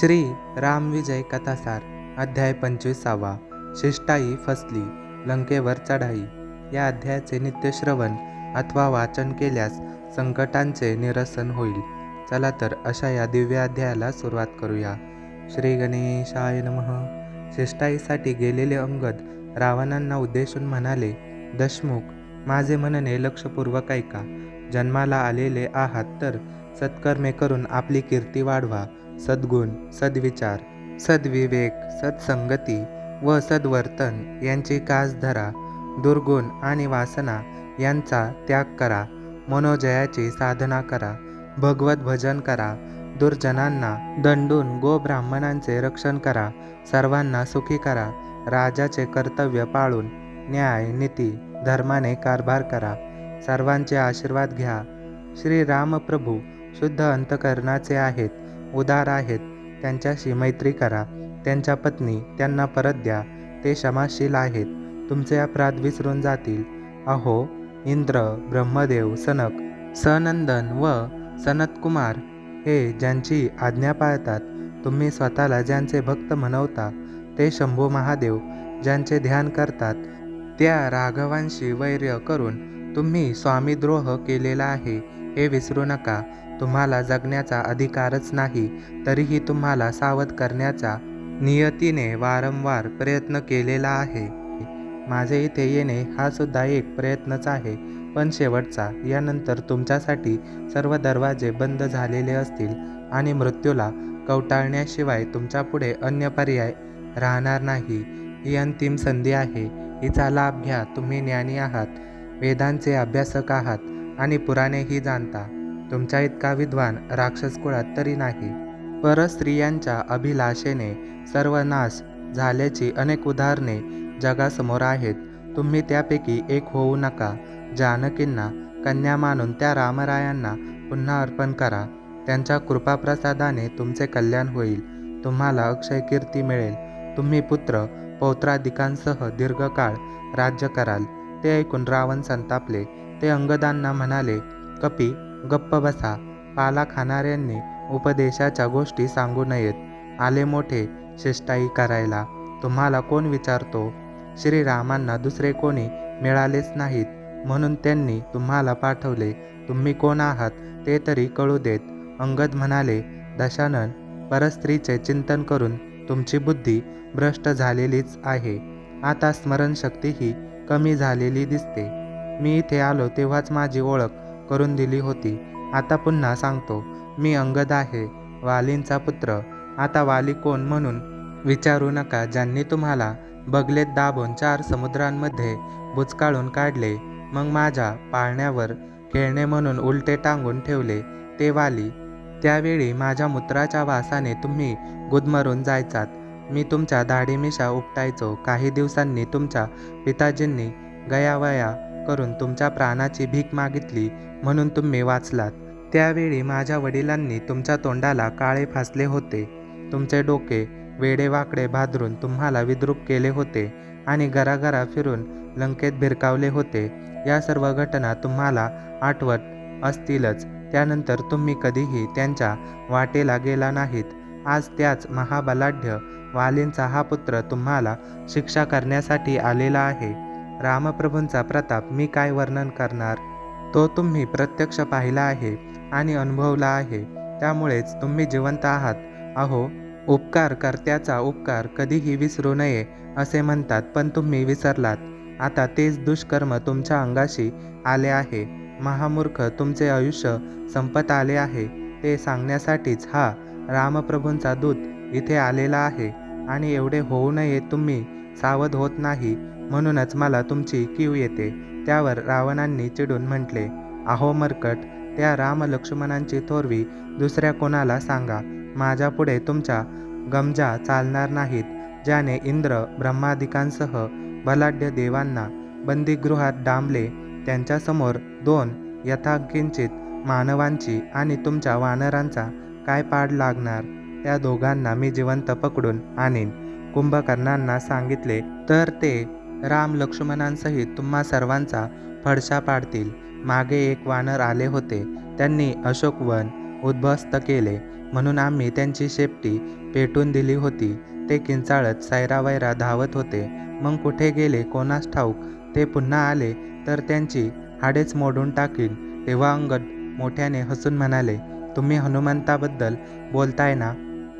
श्री रामविजय कथासार अध्याय पंचवीसावा शिष्टाई फसली लंकेवर चढाई. या अध्यायाचे नित्यश्रवण अथवा वाचन केल्यास संकटांचे निरसन होईल. चला तर अशा या दिव्य अध्यायाला सुरुवात करूया. श्री गणेशाय नमः. शिष्टाईसाठी गेलेले अंगद रावणांना उद्देशून म्हणाले दशमुख माझे म्हणणे लक्षपूर्वक ऐका. जन्माला आलेले आहात तर सत्कर्मे करून आपली कीर्ती वाढवा. सद्गुण सद्विचार सद्विवेक सत्संगती व सद्वर्तन यांची कास धरा. दुर्गुण आणि वासना यांचा त्याग करा. मनोजयाची साधना करा. भगवत भजन करा. दुर्जनांना दंडून गो ब्राह्मणांचे रक्षण करा. सर्वांना सुखी करा. राजाचे कर्तव्य पाळून न्याय नीती धर्माने कारभार करा. सर्वांचे आशीर्वाद घ्या. श्री रामप्रभू शुद्ध अंतकरणाचे आहेत उदार आहेत त्यांच्याशी मैत्री करा त्यांच्या पत्नी त्यांना परत द्या ते क्षमाशील आहेत तुमचे अपराध विसरून जातील. अहो इंद्र ब्रह्मदेव सनक सनंदन व सनतकुमार हे ज्यांची आज्ञा पाळतात तुम्ही स्वतःला ज्यांचे भक्त म्हणवता ते शंभू महादेव ज्यांचे ध्यान करतात त्या राघवांशी वैर्य करून तुम्ही स्वामीद्रोह केलेला आहे हे विसरू नका तुम्हाला जगण्याचा अधिकारच नाही तरीही तुम्हाला सावध करण्याचा नियतीने वारंवार प्रयत्न केलेला आहे. माझे इथे येणे हा सुद्धा एक प्रयत्नच आहे पण शेवटचा यानंतर तुमच्यासाठी सर्व दरवाजे बंद झालेले असतील आणि मृत्यूला कवटाळण्याशिवाय तुमच्यापुढे अन्य पर्याय राहणार नाही. ही अंतिम संधी आहे. हिचा लाभ घ्या. तुम्ही ज्ञानी आहात वेदांचे अभ्यासक आहात आणि पुराणेही जाणता. तुमच्या इतका विद्वान राक्षस कुळात तरी नाही. परस्त्रियांच्या अभिलाषेने सर्व नाश झाल्याची अनेक उदाहरणे जगासमोर आहेत. तुम्ही त्यापैकी एक होऊ नका. जानकींना कन्या मानून त्या रामरायांना पुन्हा अर्पण करा. त्यांच्या कृपाप्रसादाने तुमचे कल्याण होईल. तुम्हाला अक्षय कीर्ती मिळेल. तुम्ही पुत्र पौत्राधिकांसह दीर्घकाळ राज्य कराल. ते ऐकून रावण संतापले. ते अंगदांना म्हणाले कपी गप्प बसा. पाला खाणाऱ्यांनी उपदेशाच्या गोष्टी सांगू नयेत. आले मोठे शिष्टाई करायला. तुम्हाला कोण विचारतो? श्रीरामांना दुसरे कोणी मिळालेच नाहीत. म्हणून त्यांनी तुम्हाला पाठवले. तुम्ही कोण आहात ते तरी कळू देत. अंगद म्हणाले दशानन परस्त्रीचे चिंतन करून तुमची बुद्धी भ्रष्ट झालेलीच आहे. आता स्मरणशक्तीही कमी झालेली दिसते. मी इथे आलो तेव्हाच माझी ओळख करून दिली होती. आता पुन्हा सांगतो. मी अंगद आहे. वालींचा पुत्र. आता वाली कोण म्हणून? विचारू नका. ज्यांनी तुम्हाला बगलेत दाबून चार समुद्रांमध्ये बुचकाळून काढले मग माझ्या पाळण्यावर खेळणे म्हणून उलटे टांगून ठेवले ते वाली. त्यावेळी माझ्या मूत्राच्या वासाने तुम्ही गुदमरून जायचात. मी तुमच्या दाढीमिशा उपटायचो. काही दिवसांनी तुमच्या पिताजींनी गयावया करून तुमच्या प्राणाची भीक मागितली म्हणून तुम्ही वाचलात. त्यावेळी माझ्या वडिलांनी तुमच्या तोंडाला काळे फासले होते. तुमचे डोके वेडेवाकडे भादरून तुम्हाला विद्रूप केले होते आणि घराघरा फिरून लंकेत भिरकावले होते. या सर्व घटना तुम्हाला आठवत असतीलच. त्यानंतर तुम्ही कधीही त्यांच्या वाटेला गेला नाहीत. आज त्याच महाबलाढ्य वालींचा हा पुत्र तुम्हाला शिक्षा करण्यासाठी आलेला आहे. रामप्रभूंचा प्रताप मी काय वर्णन करणार? तो तुम्ही प्रत्यक्ष पाहिला आहे आणि अनुभवला आहे. त्यामुळेच तुम्ही जिवंत आहात. अहो उपकार कर्त्याचा उपकार कधीही विसरू नये असे म्हणतात पण तुम्ही विसरलात. आता तेच दुष्कर्म तुमच्या अंगाशी आले आहे. महामूर्ख तुमचे आयुष्य संपत आले आहे. ते सांगण्यासाठीच हा रामप्रभूंचा दूत इथे आलेला आहे. आणि एवढे होऊ नये तुम्ही सावध होत नाही. म्हणूनच मला तुमची कीव येते. त्यावर रावणांनी चिडून म्हटले अहो मरकट त्या राम लक्ष्मणांची थोरवी दुसऱ्या कोणाला सांगा? माझ्यापुढे तुमच्या गमजा चालणार नाहीत ज्याने इंद्र ब्रह्मादिकांसह बलाढ्य देवांना बंदीगृहात डांबले. त्यांच्यासमोर दोन यथाकिंचित मानवांची आणि तुमच्या वानरांचा काय पाड लागणार त्या दोघांना मी जिवंत पकडून आणीन. कुंभकर्णांना सांगितले तर ते राम लक्ष्मणांसहित तुम्हा सर्वांचा फडशा पाडतील. मागे एक वानर आले होते. त्यांनी अशोकवन उद्ध्वस्त केले. म्हणून आम्ही त्यांची शेपटी पेटून दिली होती. ते किंचाळत सैरावैरा धावत होते. मग कुठे गेले कोणास ठाऊक? ते पुन्हा आले तर त्यांची हाडेच मोडून टाकीन. तेव्हा अंगद मोठ्याने हसून म्हणाले तुम्ही हनुमंताबद्दल बोलताय ना?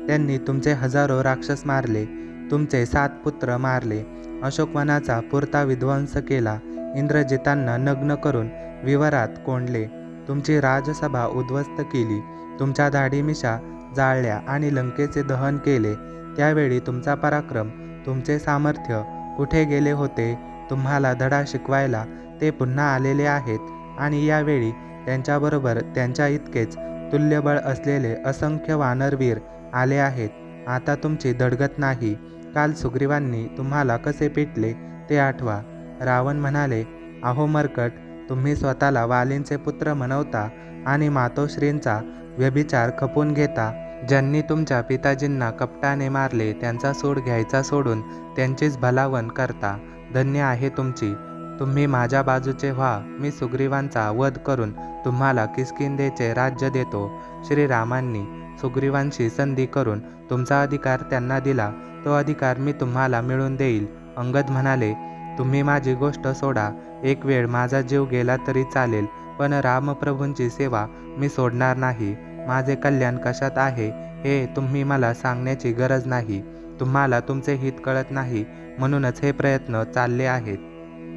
त्यांनी तुमचे हजारो राक्षस मारले. तुमचे सात पुत्र मारले. अशोकवनाचा पुरता विध्वंस केला. इंद्रजितांना नग्न करून विवरात कोंडले. तुमची राजसभा उद्ध्वस्त केली. तुमच्या दाढीमिशा जाळल्या आणि लंकेचे दहन केले. त्यावेळी तुमचा पराक्रम तुमचे सामर्थ्य कुठे गेले होते तुम्हाला धडा शिकवायला ते पुन्हा आलेले आहेत आणि यावेळी त्यांच्याबरोबर त्यांच्या इतकेच तुल्यबळ असलेले असंख्य वानरवीर आले आहेत. आता तुमची धडगत नाही. काल सुग्रीवांनी तुम्हाला कसे पिटले ते आठवा. रावण म्हणाले अहो मर्कट तुम्ही स्वतःला वालींचे पुत्र म्हणवता आणि मातोश्रींचा व्यभिचार खपून घेता. ज्यांनी तुमच्या पिताजींना कपटाने मारले त्यांचा सूड घ्यायचा सोडून त्यांचीच भलावण करता. धन्य आहे तुमची. तुम्ही माझ्या बाजूचे व्हा. मी सुग्रीवांचा वध करून तुम्हाला किसकिंदेचे राज्य देतो. श्रीरामांनी सुग्रीवांशी संधी करून तुमचा अधिकार त्यांना दिला. तो अधिकार मी तुम्हाला मिळवून देईल. अंगद म्हणाले तुम्ही माझी गोष्ट सोडा. एक वेळ माझा जीव गेला तरी चालेल पण रामप्रभूंची सेवा मी सोडणार नाही. माझे कल्याण कशात आहे हे तुम्ही मला सांगण्याची गरज नाही. तुम्हाला तुमचे हित कळत नाही म्हणूनच हे प्रयत्न चालले आहेत.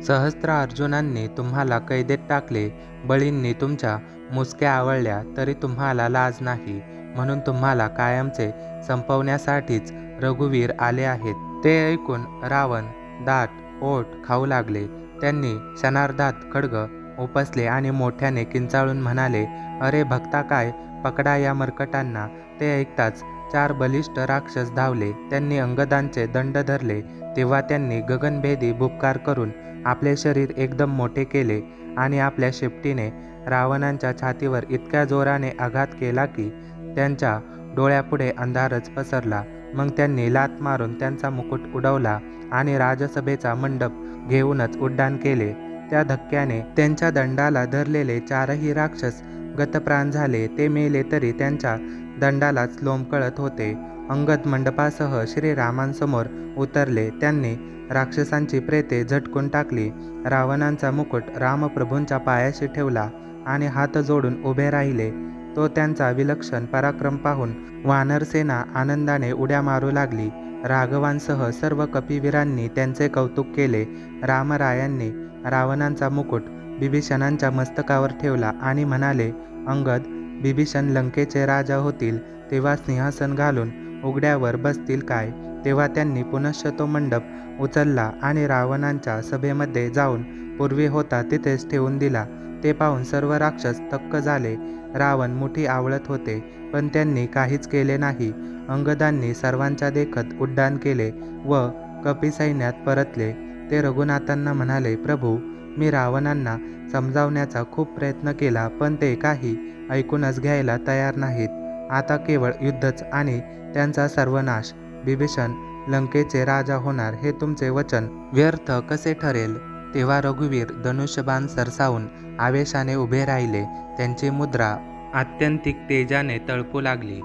सहस्त्र अर्जुनांनी तुम्हाला कैदेत टाकले बळींनी तुमच्या मुसक्या आवळल्या तरी तुम्हाला लाज नाही म्हणून तुम्हाला कायमचे संपवण्यासाठीच रघुवीर आले आहेत. ते ऐकून रावण दाट ओठ खाऊ लागले. त्यांनी क्षणार्धात खडग उपसले आणि मोठ्याने किंचाळून म्हणाले अरे भक्ता काय? पकडा या मरकटांना. ते ऐकताच चार बलिष्ठ राक्षस धावले. त्यांनी अंगदांचे दंड धरले. तेव्हा त्यांनी गगनभेदी भुपकार करून आपले शरीर एकदम मोठे केले आणि आपल्या शेपटीने रावणांच्या छातीवर इतक्या जोराने आघात केला की त्यांच्या डोळ्यापुढे अंधारच पसरला. मग त्यांनी लात मारून त्यांचा मुकुट उडवला आणि राजसभेचा मंडप घेऊनच उड्डाण केले. त्या धक्क्याने त्यांच्या दंडाला धरलेले चारही राक्षस गतप्राण झाले. ते मेले तरी त्यांच्या दंडालाच लोंबकळत होते. अंगद मंडपासह श्रीरामांसमोर उतरले. त्यांनी राक्षसांची प्रेते झटकून टाकली. रावणांचा मुकुट रामप्रभूंच्या पायाशी ठेवला आणि हात जोडून उभे राहिले. तो त्यांचा विलक्षण पराक्रम पाहून वानरसेना आनंदाने उड्या मारू लागली. राघवांसह सर्व कपिवीरांनी त्यांचे कौतुक केले. रामरायांनी रावणांचा मुकुट बिभीषणांच्या मस्तकावर ठेवला आणि म्हणाले अंगद बिभीषण लंकेचे राजा होतील तेव्हा सिंहासन घालून उघड्यावर बसतील काय? तेव्हा त्यांनी पुनश्च तो मंडप उचलला आणि रावणांच्या सभेमध्ये जाऊन पूर्वी होता तिथेच ठेवून दिला. ते पाहून सर्व राक्षस थक्क झाले. रावण मुठी आवळत होते पण त्यांनी काहीच केले नाही. अंगदांनी सर्वांच्या देखत उड्डाण केले व कपी सैन्यात परतले. ते रघुनाथांना म्हणाले प्रभू मी रावणांना समजावण्याचा खूप प्रयत्न केला पण ते काही ऐकूनच घ्यायला तयार नाहीत. आता केवळ युद्धच आणि त्यांचा सर्वनाश बिभीषण लंकेचे राजा होणार हे तुमचे वचन व्यर्थ कसे ठरेल? तेव्हा रघुवीर धनुष्यबाण सरसावून आवेशाने उभे राहिले. त्यांची मुद्रा आत्यंतिक तेजाने तळपू लागली.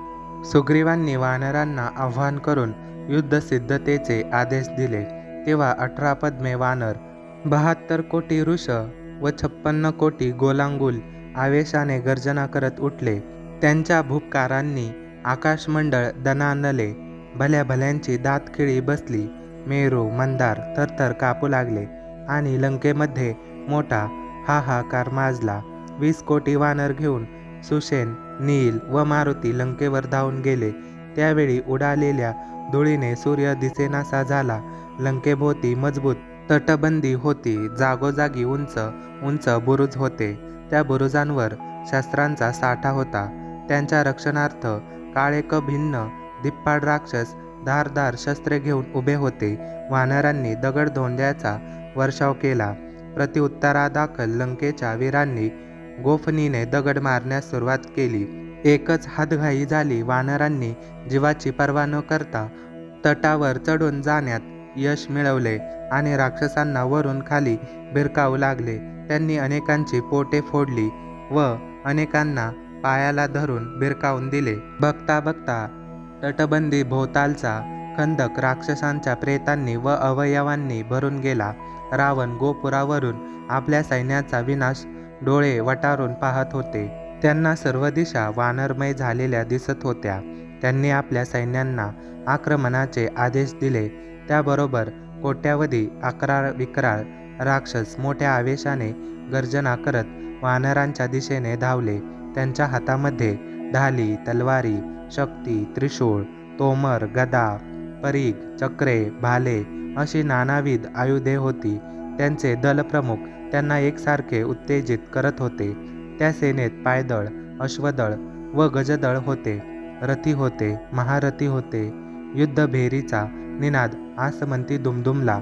सुग्रीवांनी वानरांना आव्हान करून युद्धसिद्धतेचे आदेश दिले. तेव्हा अठरा पद्मे वानर बहात्तर कोटी ऋष व छप्पन्न कोटी गोलांगुल आवेशाने गर्जना करत उठले. त्यांच्या भूपकारांनी आकाशमंडळ दणानले भल्या भल्यांची दातखिळी बसली. मेरू मंदार थरथर कापू लागले आणि लंकेमध्ये मोठा हाहाकार माजला. वीस कोटी वानर घेऊन सुशेन नील व मारुती लंकेवर धावून गेले. त्यावेळी उडालेल्या धुळीने सूर्य दिसेनासा झाला. लंकेभोवती मजबूत तटबंदी होती. जागोजागी उंच उंच बुरुज होते. त्या बुरुजांवर शस्त्रांचा साठा होता. त्यांच्या रक्षणार्थ काळे क भिन्न दिप्पाड राक्षस धारदार शस्त्रे घेऊन उभे होते. वानरांनी दगडधोंड्याचा वर्षाव केला. प्रतिउत्तरादाखल लंकेच्या वीरांनी गोफनीने दगड मारण्यास सुरुवात केली. एकच हातघाई झाली. वानरांनी जीवाची पर्वा न करता तटावर चढून जाण्यात यश मिळवले आणि राक्षसांना वरून खाली भिरकावू लागले. त्यांनी अनेकांची पोटे फोडली व अनेकांना पायाला धरून भिरकावून दिले. बघता बघता तटबंदी भोवतालचा खंदक राक्षसांच्या प्रेतांनी व अवयवांनी भरून गेला. रावण गोपुरावरून आपल्या सैन्याचा विनाश डोळे वटारून पाहत होते. त्यांना सर्व दिशा वानरमय झालेल्या दिसत होत्या. त्यांनी आपल्या सैन्यांना आक्रमणाचे आदेश दिले. त्याबरोबर कोट्यावधी अकराळ विक्राळ राक्षस मोठ्या आवेशाने गर्जना करत वानरांच्या दिशेने धावले. त्यांच्या हातामध्ये ढाली तलवारी शक्ती त्रिशूळ तोमर गदा परीग चक्रे भाले अशी नानाविध आयुधे होती. त्यांचे दलप्रमुख त्यांना एकसारखे उत्तेजित करत होते. त्या सेनेत पायदळ अश्वदळ व गजदळ होते. रथी होते महारथी होते. युद्धभेरीचा निनाद आसमंती दुमदुमला.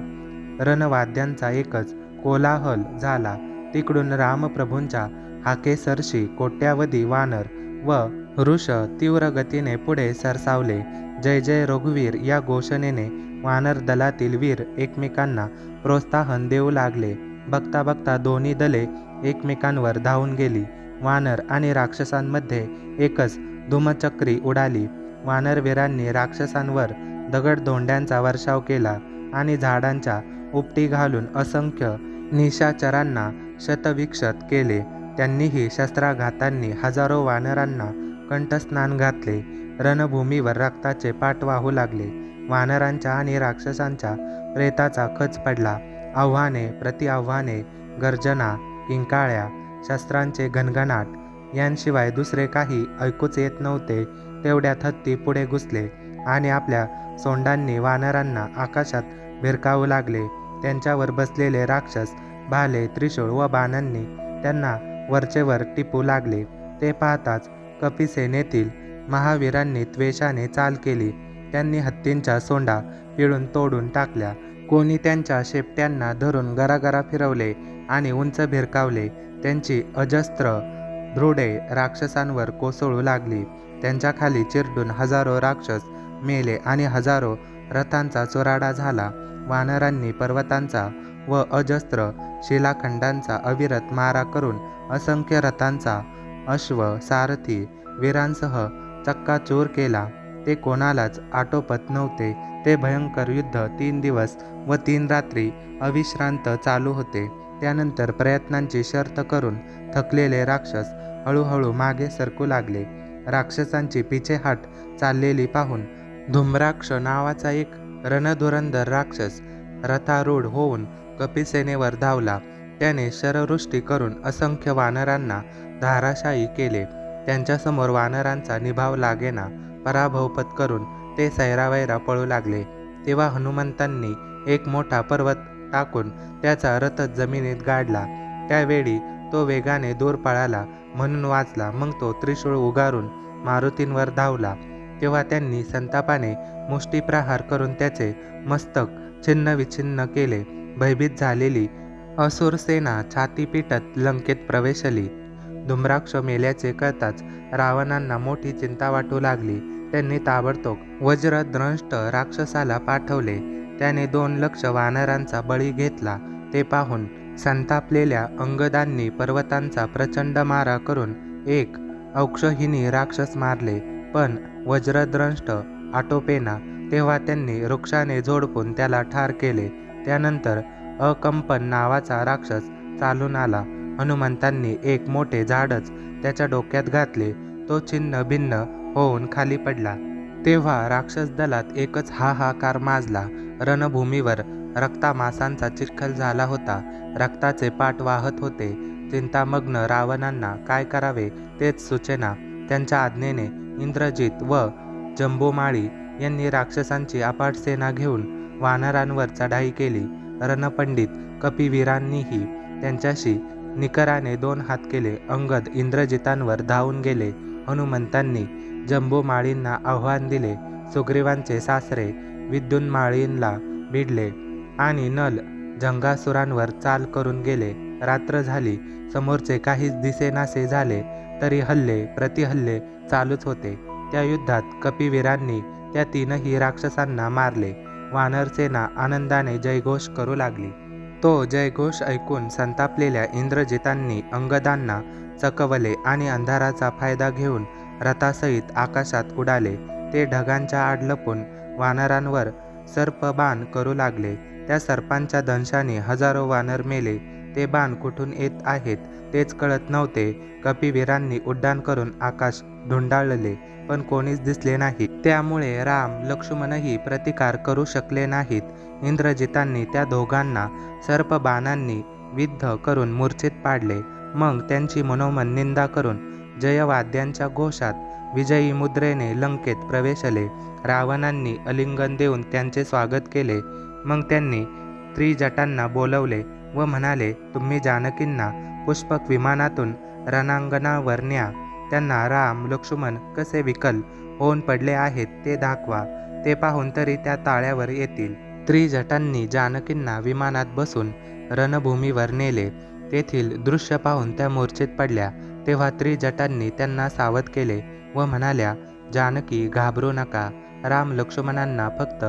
रणवाद्यांचा एकच कोलाहल झाला. तिकडून रामप्रभूंच्या हाकेसरशी कोट्यावधी वानर व ऋष तीव्र गतीने पुढे सरसावले. जय जय रघुवीर या घोषणेने वानर दलातील वीर एकमेकांना प्रोत्साहन देऊ लागले. बघता बघता दोन्ही दले एकमेकांवर धावून गेली. वानर आणि राक्षसांमध्ये एकच धुमचक्री उडाली. वानरवीरांनी राक्षसांवर दगडधोंड्यांचा वर्षाव केला आणि झाडांच्या उपटी घालून असंख्य निशाचरांना शतविक्षत केले. त्यांनीही शस्त्राघातांनी हजारो वानरांना कंठस्नान घातले. रणभूमीवर रक्ताचे पाठ वाहू लागले. वानरांच्या आणि राक्षसांच्या प्रेताचा खच पडला. आव्हाने प्रतिआव्हाने गर्जना किंकाळ्या शस्त्रांचे घनघनाट यांशिवाय दुसरे काही ऐकूच येत नव्हते. तेवढ्यात हत्ती पुढे घुसले आणि आपल्या सोंडांनी वानरांना आकाशात भिरकावू लागले. त्यांच्यावर बसलेले राक्षस भाले त्रिशूळ व बाणांनी त्यांना वरचेवर टिपू लागले. ते पाहताच कपिसेनेतील महावीरांनी त्वेषाने चाल केली. त्यांनी हत्तींच्या सोंडा पिळून तोडून टाकल्या. कोणी त्यांच्या शेपट्यांना धरून गरागरा फिरवले आणि उंच भिरकावले त्यांची अजस्त्र ध्रुडे राक्षसांवर कोसळू लागली. त्यांच्या खाली चिरडून हजारो राक्षस मेले आणि हजारो रथांचा चुराडा झाला. वानरांनी पर्वतांचा व अजस्त्र शिलाखंडांचा अविरत मारा करून असंख्य रथांचा अश्व सारथी वीरांसह चक्काचूर केला. ते कोणालाच आटोपत नव्हते. ते भयंकर युद्ध तीन दिवस व तीन रात्री अविश्रांत चालू होते. त्यानंतर प्रयत्नांची शर्त करून थकलेले राक्षस हळूहळू मागे सरकू लागले. राक्षसांची पिछेहाट चाललेली पाहून धुम्राक्ष नावाचा एक रणधुरंधर राक्षस रथारूढ होऊन कपिसेनेवर धावला. त्याने शरवृष्टी करून असंख्य वानरांना धाराशायी केले. त्यांच्यासमोर वानरांचा निभाव लागेना पराभव पत्करून ते सैरावैरा पळू लागले. तेव्हा हनुमंतांनी एक मोठा पर्वत टाकून त्याचा रथ जमिनीत गाडला. त्यावेळी तो वेगाने दूर पळाला म्हणून वाचला. मग तो त्रिशूळ उगारून मारुतींवर धावला. तेव्हा त्यांनी संतापाने मुष्टीप्रहार करून त्याचे मस्तक छिन्न विछिन्न केले. भयभीत झालेली असुर सेना छाती पिटत लंकेत प्रवेशली. धुम्राक्ष मेल्याचे कळताच रावणांना मोठी चिंता वाटू लागली. त्यांनी ताबडतोब वज्रद्रंष्ट राक्षसाला पाठवले. त्याने दोन लक्ष वानरांचा बळी घेतला. ते पाहून संतापलेल्या अंगदांनी पर्वतांचा प्रचंड मारा करून एक औक्षहिनी राक्षस मारले. पण वज्रद्रंष्ट आटोपेना तेव्हा त्यांनी वृक्षाने झोडपून त्याला ठार केले. त्यानंतर अकंपन नावाचा राक्षस चालून आला. हनुमंतांनी एक मोठे झाडच त्याच्या डोक्यात घातले. तो छिन्न भिन्न होऊन खाली पडला. तेव्हा राक्षस दलात एकच हाहाकार माजला. रणभूमीवर रक्तामासांचा चिखल झाला होता. रक्ताचे पाठ वाहत होते. चिंतामग्न रावणांना काय करावे तेच सूचना त्यांच्या आज्ञेने इंद्रजित व जंबोमाळी यांनी राक्षसांची अपाट सेना घेऊन वानरांवर चढाई केली. रणपंडित कपिवीरांनीही त्यांच्याशी निकराने दोन हात केले. अंगद इंद्रजितांवर धावून गेले. हनुमंतांनी जंबोमाळींना आव्हान दिले. सुग्रीवांचे सासरे विद्युन्माळींना भिडले आणि नल जंगासुरांवर चाल करून गेले. रात्र झाली. समोरचे काहीच दिसेनासे झाले. तरी हल्ले प्रतिहल्ले चालूच होते. त्या युद्धात कपिवीरांनी त्या तीनही राक्षसांना मारले. वानरसेना आनंदाने जयघोष करू लागली. तो जयघोष ऐकून संतापलेल्या इंद्रजितांनी अंगदांना चकवले आणि अंधाराचा फायदा घेऊन रथासहित आकाशात उडाले. ते ढगांच्या आड लपून वानरांवर सर्पबाण करू लागले. त्या सर्पांच्या दंशाने हजारो वानर मेले. ते बाण कुठून येत आहेत तेच कळत नव्हते. कपिवीरांनी उड्डाण करून आकाश धुंडाळले पण कोणीच दिसले नाही. त्यामुळे राम लक्ष्मणही प्रतिकार करू शकले नाहीत. इंद्रजितांनी त्या दोघांना सर्पबाणांनी विद्ध करून मूर्छित पाडले. मग त्यांची मनोमन निंदा करून जयवाद्यांच्या घोषात विजयी मुद्रेने लंकेत प्रवेशले. रावणांनी अलिंगन देऊन त्यांचे स्वागत केले. मग त्यांनी त्रिजटांना बोलवले. व म्हणाले तुम्ही जानकींना पुष्पक विमानातून रणांगणावर न्या त्यांना राम लक्ष्मण कसे विकल होऊन पडले आहेत ते दाखवा. ते पाहून तरी त्या ताळ्यावर येतील. त्रिजटांनी जानकींना विमानात बसून रणभूमीवर नेले. तेथील दृश्य पाहून त्या मोर्चेत पडल्या. तेव्हा त्रिजटांनी त्यांना सावध केले व म्हणाल्या जानकी घाबरू नका. राम लक्ष्मणांना फक्त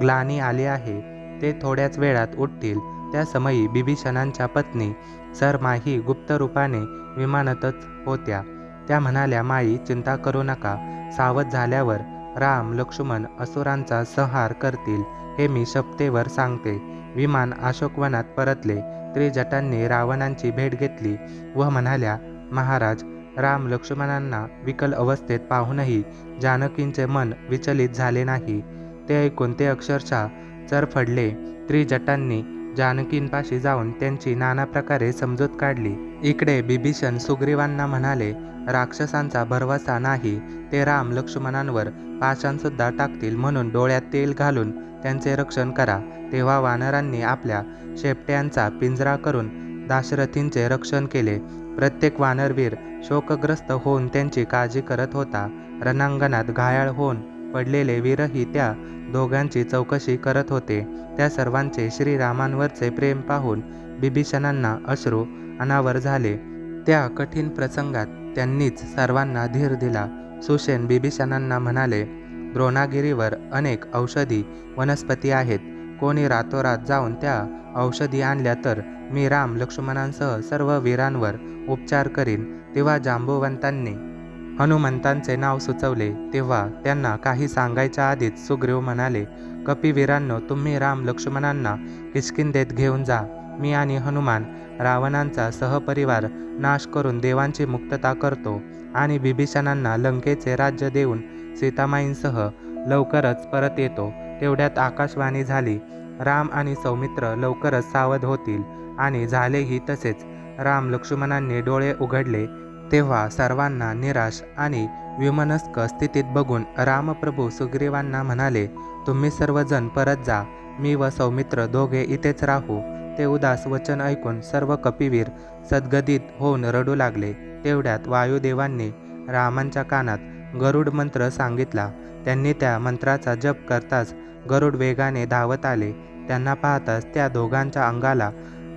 ग्लानी आली आहे. ते थोड्याच वेळात उठतील. त्या समयी बिभीषणांच्या पत्नी सरमाही गुप्त रूपाने विमानातच होत्या. त्या म्हणाल्या माई चिंता करू नका. सावध झाल्यावर राम लक्ष्मण असुरांचा संहार करतील. हे मी शपथेवर सांगते. विमान अशोकवनात परतले. त्रिजटांनी रावणांची भेट घेतली व म्हणाल्या महाराज राम लक्ष्मणांना विकल अवस्थेत पाहूनही जानकींचे मन विचलित झाले नाही. ते ऐकून ते अक्षरशः चरफडले. त्रिजटांनी जानकींपाशी जाऊन त्यांची नाना प्रकारे समजूत काढली. इकडे बिभीषण सुग्रीवांना म्हणाले राक्षसांचा भरवसा नाही ते राम लक्ष्मणांवर पाषाणसुद्धा टाकतील म्हणून डोळ्यात तेल घालून त्यांचे रक्षण करा. तेव्हा वानरांनी आपल्या शेपट्यांचा पिंजरा करून दाशरथींचे रक्षण केले. प्रत्येक वानरवीर शोकग्रस्त होऊन त्यांची काळजी करत होता. रणांगणात घायाळ होऊन पडलेले वीरही त्या दोघांची चौकशी करत होते. त्या सर्वांचे श्रीरामांवरचे प्रेम पाहून बिभीषणांना अश्रू अनावर झाले. त्या कठीण प्रसंगात त्यांनीच सर्वांना धीर दिला. सुशेन बिभीषणांना म्हणाले द्रोणागिरीवर अनेक औषधी वनस्पती आहेत. कोणी रातोरात जाऊन त्या औषधी आणल्या तर मी राम लक्ष्मणांसह सर्व वीरांवर उपचार करीन. तेव्हा जांबुवंतांनी हनुमंतांचे नाव सुचवले तेव्हा त्यांना काही सांगायच्या आधीच सुग्रीव म्हणाले कपिवीरांनो तुम्ही राम लक्ष्मणांना किष्किंधेत घेऊन जा. मी आणि हनुमान रावणांचा सहपरिवार नाश करून देवांची मुक्तता करतो आणि बिभीषणांना लंकेचे राज्य देऊन सीतामाईंसह लवकरच परत येतो. तेवढ्यात आकाशवाणी झाली. राम आणि सौमित्र लवकरच सावध होतील आणि झालेही तसेच. राम लक्ष्मणांनी डोळे उघडले तेव्हा सर्वांना निराश आणि विमनस्क स्थितीत बघून रामप्रभू सुग्रीवांना म्हणाले तुम्ही सर्वजण परत जा. मी व सौमित्र दोघे इथेच राहू. ते उदास वचन ऐकून सर्व कपिवीर सद्गदित होऊन रडू लागले. तेवढ्यात वायुदेवांनी रामांच्या कानात गरुड मंत्र सांगितला. त्यांनी त्या मंत्राचा जप करताच गरुड वेगाने धावत आले. त्यांना पाहताच त्या दोघांच्या अंगाला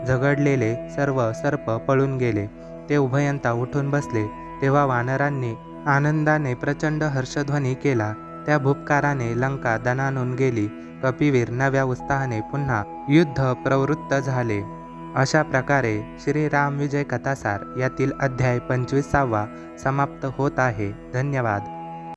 झगडलेले सर्व सर्प पळून गेले. ते उभयंता उठून बसले तेव्हा वानरांनी आनंदाने प्रचंड हर्षध्वनी केला. त्या भूपकाराने लंका दणानून गेली. कपिवीर नव्या उत्साहाने पुन्हा युद्ध प्रवृत्त झाले. अशा प्रकारे श्रीराम विजय कथासार यातील अध्याय पंचवीसावा समाप्त होत आहे. धन्यवाद.